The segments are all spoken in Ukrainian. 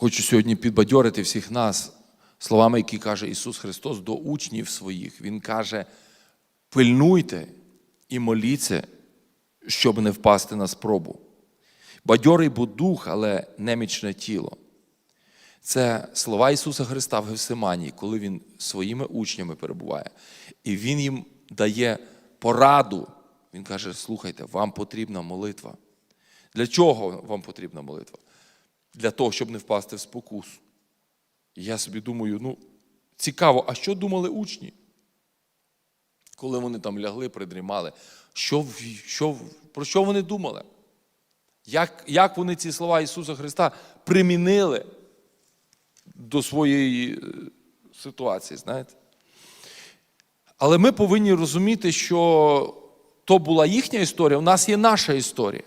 Хочу сьогодні підбадьорити всіх нас словами, які каже Ісус Христос до учнів своїх. Він каже: пильнуйте і моліться, щоб не впасти на спробу. Бадьорий був дух, але немічне тіло. Це слова Ісуса Христа в Гевсиманії, коли Він своїми учнями перебуває. І Він їм дає пораду. Він каже: слухайте, вам потрібна молитва. Для чого вам потрібна молитва? Для того, щоб не впасти в спокусу. І я собі думаю, ну, цікаво, а що думали учні? Коли вони там лягли, придрімали, що, що, про що вони думали? Як, як вони ці слова Ісуса Христа примінили до своєї е, ситуації, знаєте? Але ми повинні розуміти, що то була їхня історія, у нас є наша історія.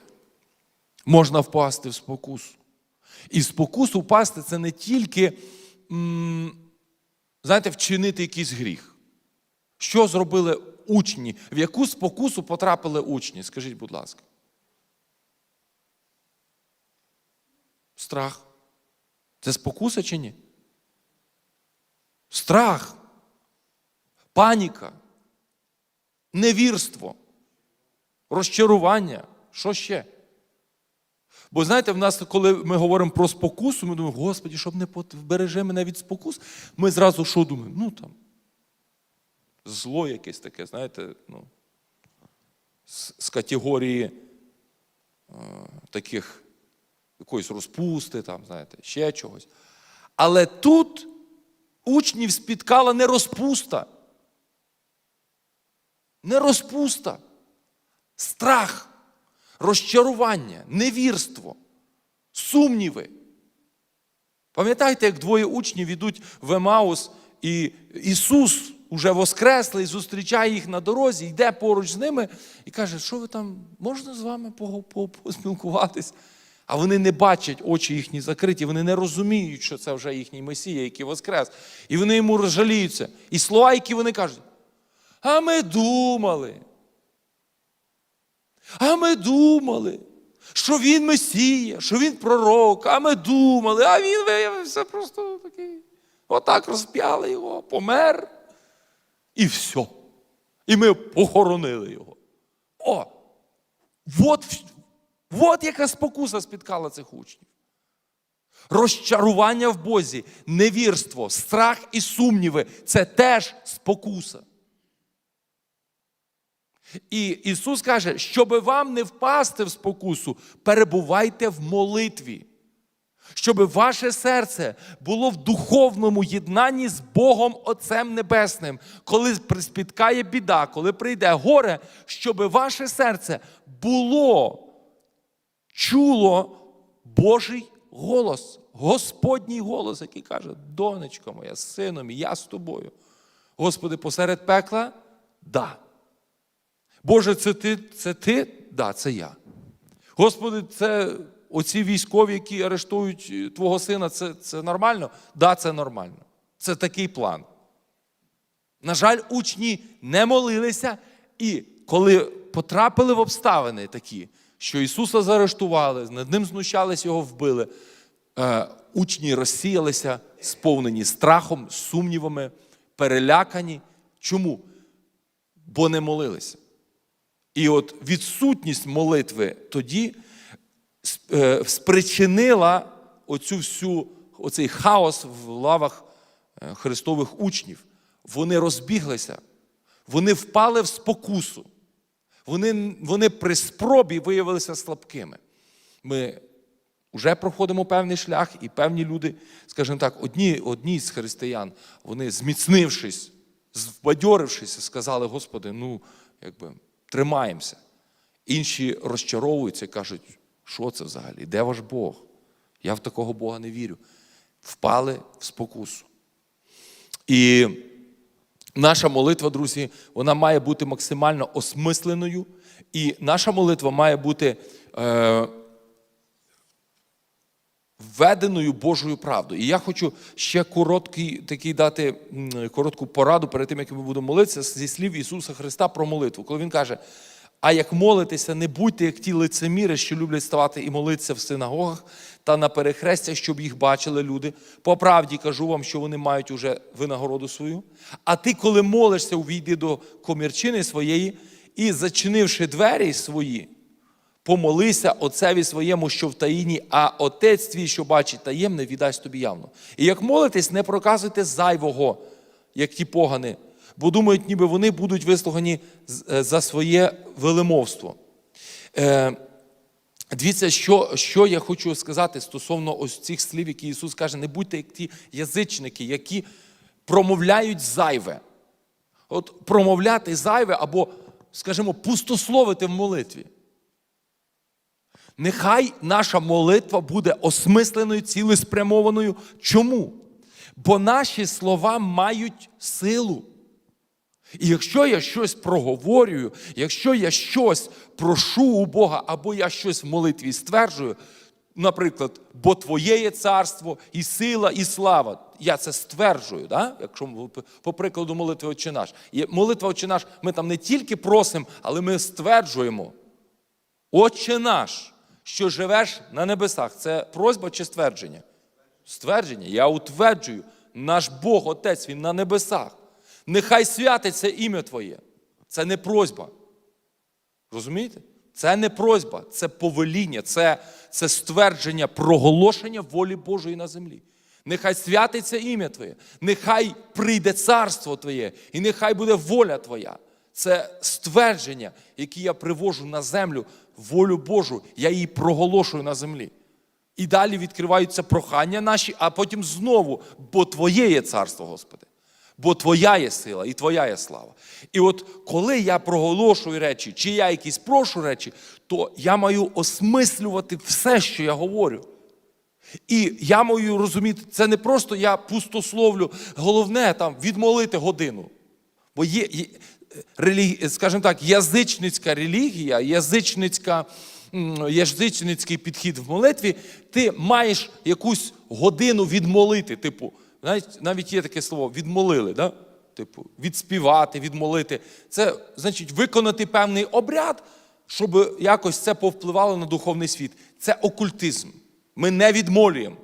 Можна впасти в спокусу. І спокусу впасти це не тільки, знаєте, вчинити якийсь гріх. Що зробили учні? В яку спокусу потрапили учні? Скажіть, будь ласка. Страх. Це спокуса чи ні? Страх, паніка, невірство, розчарування. Що ще? Бо знаєте, в нас, коли ми говоримо про спокусу, ми думаємо, Господі, щоб не вбережи мене від спокус, ми зразу що думаємо? Ну там, зло якесь таке, знаєте, ну, з, з категорії е, таких якоїсь розпусти, там, знаєте, ще чогось. Але тут учнів спіткала не розпуста. Не розпуста. Страх, розчарування, невірство, сумніви. Пам'ятаєте, як двоє учнів йдуть в Емаус, і Ісус уже воскреслий, зустрічає їх на дорозі, йде поруч з ними і каже, що ви там, можна з вами поспілкуватись? А вони не бачать, очі їхні закриті, вони не розуміють, що це вже їхній Месія, який воскрес. І вони йому розжаліються. І слова, які вони кажуть, а ми думали. А ми думали, що він Месія, що він пророк, а ми думали, а він виявився просто такий. Отак розп'яли його, помер. І все. І ми похоронили його. О! От, от яка спокуса спіткала цих учнів. Розчарування в Бозі, невірство, страх і сумніви це теж спокуса. І Ісус каже, щоб вам не впасти в спокусу, перебувайте в молитві. Щоб ваше серце було в духовному єднанні з Богом Отцем Небесним, коли приспіткає біда, коли прийде горе, щоб ваше серце було, чуло Божий голос, Господній голос, який каже: донечко моя, сином, я з тобою. Господи, посеред пекла? Да. Боже, це ти? Це ти? Да, це я. Господи, це оці військові, які арештують е, Твого сина, це, це нормально? Да, це нормально. Це такий план. На жаль, учні не молилися, і коли потрапили в обставини такі, що Ісуса заарештували, над ним знущались, його вбили, е, учні розсіялися, сповнені страхом, сумнівами, перелякані. Чому? Бо не молилися. І от відсутність молитви тоді е, спричинила оцю всю, оцей хаос в лавах е, Христових учнів. Вони розбіглися, вони впали в спокусу. Вони, вони при спробі виявилися слабкими. Ми вже проходимо певний шлях, і певні люди, скажімо так, одні, одні з християн, вони зміцнившись, збадьорившись, сказали, Господи, ну, якби, тримаємося. Інші розчаровуються і кажуть, що це взагалі? Де ваш Бог? Я в такого Бога не вірю. Впали в спокусу. І наша молитва, друзі, вона має бути максимально осмисленою, і наша молитва має бути е, введеною Божою правдою. І я хочу ще короткий, такий дати коротку пораду перед тим, як ми будемо молитися зі слів Ісуса Христа про молитву. Коли Він каже, А як молитеся, не будьте як ті лицеміри, що люблять ставати і молитися в синагогах та на перехрестях, щоб їх бачили люди. По правді кажу вам, що вони мають уже винагороду свою. А ти, коли молишся, увійди до комірчини своєї і, зачинивши двері свої, помолися отцеві своєму, що в таїні, а отець твій, що бачить таємне, віддасть тобі явно. І як молитесь, не проказуйте зайвого, як ті погани, бо думають, ніби вони будуть вислугані е, за своє велимовство. Е, Дивіться, що, що я хочу сказати стосовно ось цих слів, які Ісус каже, не будьте як ті язичники, які промовляють зайве. От промовляти зайве або, скажімо, пустословити в молитві. Нехай наша молитва буде осмисленою, цілеспрямованою. Чому? Бо наші слова мають силу. І якщо я щось проговорюю, якщо я щось прошу у Бога, або я щось в молитві стверджую, наприклад, бо Твоє є царство, і сила, і слава. Я це стверджую, да? якщо по прикладу молитви «Отче наш». І молитва «Отче наш, ми там не тільки просимо, але ми стверджуємо. Отче наш, що живеш на небесах, це просьба чи ствердження? Ствердження. Я утверджую, наш Бог, Отець, Він на небесах. Нехай святиться ім'я Твоє. Це не просьба. Розумієте? Це не просьба, це повеління, це, це ствердження, проголошення волі Божої на землі. Нехай святиться ім'я Твоє, нехай прийде царство Твоє, і нехай буде воля Твоя. Це ствердження, яке я привожу на землю, волю Божу, я її проголошую на землі. І далі відкриваються прохання наші, а потім знову, бо Твоє є царство, Господи. Бо Твоя є сила і Твоя є слава. І от коли я проголошую речі, чи я якісь прошу речі, то я маю осмислювати все, що я говорю. І я маю розуміти, це не просто я пустословлю, головне там відмолити годину. Бо є, є. Скажімо так, язичницька релігія, язичницька, язичницький підхід в молитві, ти маєш якусь годину відмолити. Типу, навіть, є таке слово відмолили, да? типу, відспівати, відмолити. Це значить виконати певний обряд, щоб якось це повпливало на духовний світ. Це окультизм. Ми не відмолюємо.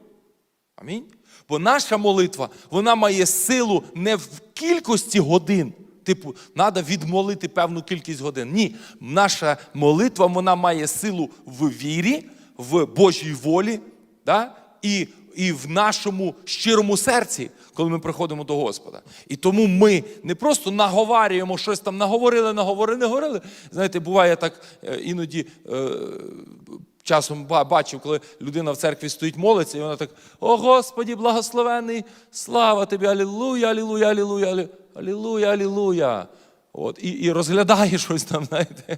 Амінь. Бо наша молитва, вона має силу не в кількості годин. Типу, треба відмолити певну кількість годин. Ні, наша молитва вона має силу в вірі, в Божій волі, да? і, і в нашому щирому серці, коли ми приходимо до Господа. І тому ми не просто наговарюємо щось там, наговорили, наговорили, наговорили. Знаєте, буває так е, іноді. е, Часом бачив, коли людина в церкві стоїть, молиться, і вона так: О Господі, благословений, слава тобі, алілуя, алілуя, алілуя, алі- алілуя, алілуя. От, і, і розглядає щось там, знаєте.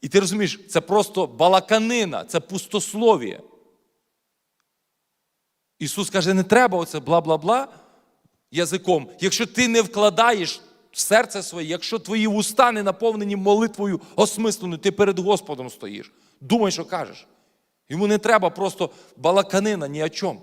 І ти розумієш, це просто балаканина, це пустослов'я. Ісус каже, не треба оце бла-бла-бла язиком. Якщо ти не вкладаєш в серце своє, якщо твої вуста не наповнені молитвою осмисленою, ти перед Господом стоїш. Думай, що кажеш. Йому не треба просто балаканина ні о чому.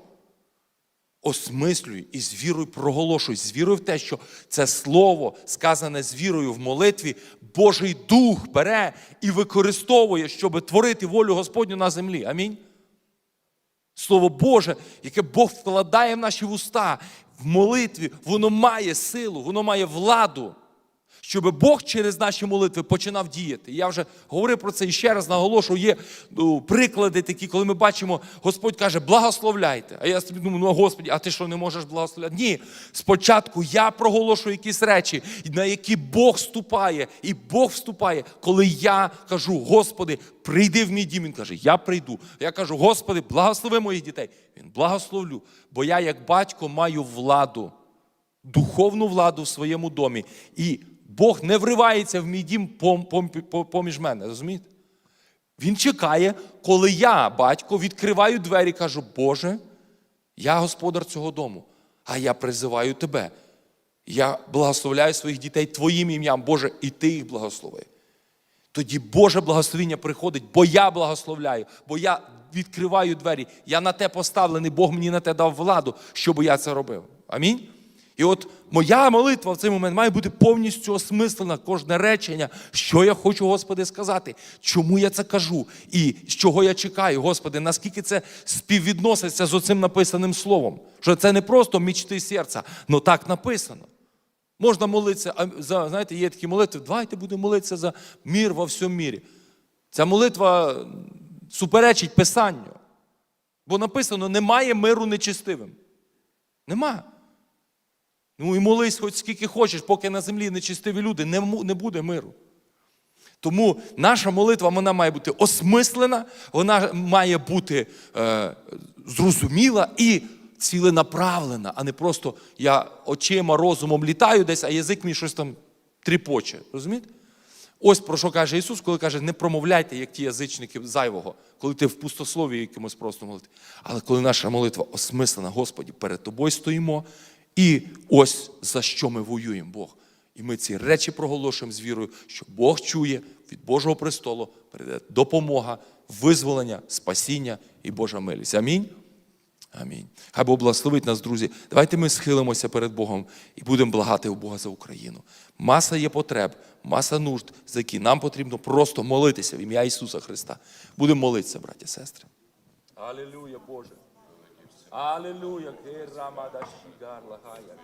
Осмислюй і з вірою проголошуй, з вірою в те, що це слово, сказане з вірою в молитві, Божий Дух бере і використовує, щоб творити волю Господню на землі. Амінь. Слово Боже, яке Бог вкладає в наші вуста в молитві, воно має силу, воно має владу, щоб Бог через наші молитви починав діяти. Я вже говорив про це і ще раз наголошую, є ну, приклади такі, коли ми бачимо, Господь каже, благословляйте. А я собі думаю, ну Господі, а ти що не можеш благословляти? Ні. Спочатку я проголошую якісь речі, на які Бог вступає, і Бог вступає, коли я кажу, Господи, прийди в мій дім. Він каже, я прийду. Я кажу, Господи, благослови моїх дітей. Він благословлю, бо я, як батько, маю владу, духовну владу в своєму домі. І Бог не вривається в мій дім пом- пом- пом- поміж мене. Розумієте? Він чекає, коли я, батько, відкриваю двері і кажу, Боже, я господар цього дому, а я призиваю тебе. Я благословляю своїх дітей Твоїм ім'ям, Боже, і Ти їх благослови. Тоді Боже благословіння приходить, бо я благословляю, бо я відкриваю двері. Я на те поставлений, Бог мені на те дав владу, щоб я це робив. Амінь. І от моя молитва в цей момент має бути повністю осмислена, кожне речення, що я хочу, Господи, сказати, чому я це кажу, і з чого я чекаю, Господи, наскільки це співвідноситься з оцим написаним словом. Що це не просто мічти серця, але так написано. Можна молитися, за, знаєте, є такі молитви, давайте будемо молитися за мір во всьому мірі. Ця молитва суперечить Писанню. Бо написано, немає миру нечистивим. Нема. Ну і молись хоч скільки хочеш, поки на землі нечистиві люди, не, не буде миру. Тому наша молитва вона має бути осмислена, вона має бути е, зрозуміла і ціленаправлена, а не просто я очима, розумом літаю десь, а язик мій щось там тріпоче. Розумієте? Ось про що каже Ісус, коли каже, не промовляйте, як ті язичники зайвого, коли ти в пустослові якимось просто молити. Але коли наша молитва осмислена, Господі, перед тобою стоїмо, і ось за що ми воюємо, Бог. І ми ці речі проголошуємо з вірою, що Бог чує від Божого престолу, прийде допомога, визволення, спасіння і Божа милість. Амінь. Амінь. Хай Бог благословить нас, друзі. Давайте ми схилимося перед Богом і будемо благати у Бога за Україну. Маса є потреб, маса нужд, за які нам потрібно просто молитися в ім'я Ісуса Христа. Будемо молитися, браті сестри. Алілуя, Боже. Алілуя.